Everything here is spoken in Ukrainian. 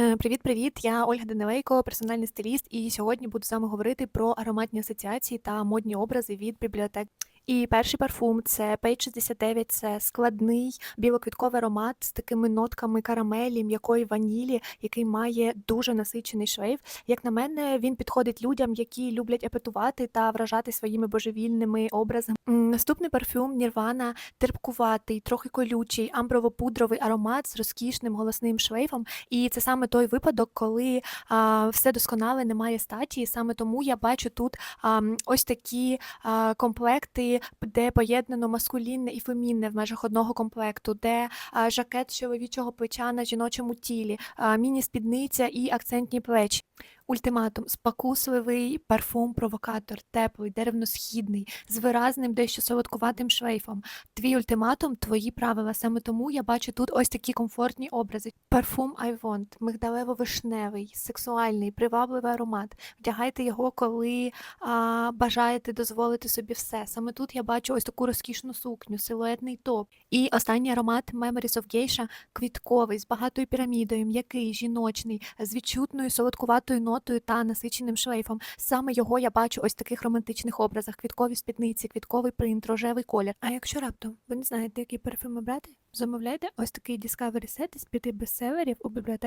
Е, Привіт-привіт! Я Ольга Деневейко, персональний стиліст, і сьогодні буду з вами говорити про ароматні асоціації та модні образи від бібліотек. І перший парфум це Page 69, це складний білоквітковий аромат з такими нотками карамелі, м'якої ванілі, який має дуже насичений шлейф. Як на мене, він підходить людям, які люблять епетувати та вражати своїми божевільними образами. Наступний парфюм Nirvana терпкуватий, трохи колючий, амброво-пудровий аромат з розкішним голосним шлейфом. І це саме той випадок, коли а, все досконале немає статі. Саме тому я бачу тут а, ось такі а, комплекти, де поєднано маскулінне і фемінне в межах одного комплекту, де жакет чоловічого плеча на жіночому тілі, міні-спідниця і акцентні плечі. Ультиматум спокусливий парфум-провокатор, теплий, деревно-східний, з виразним дещо солодкуватим шлейфом. Твій ультиматум, твої правила. Саме тому я бачу тут ось такі комфортні образи. Парфум I Want, мигдалево-вишневий, сексуальний, привабливий аромат. Вдягайте його, коли а, бажаєте дозволити собі все. Саме тут я бачу ось таку розкішну сукню, силуетний топ. І останній аромат Memories of Geisha квітковий, з багатою пірамідою, м'який, жіночний, з відчутною солодкуватою нотою та насиченим шлейфом. Саме його я бачу ось в таких романтичних образах: квіткові спідниці, квітковий принт, рожевий колір. А якщо раптом ви не знаєте, які парфюми брати, замовляйте ось такий Discovery Set із п'яти бестселерів у бібліотек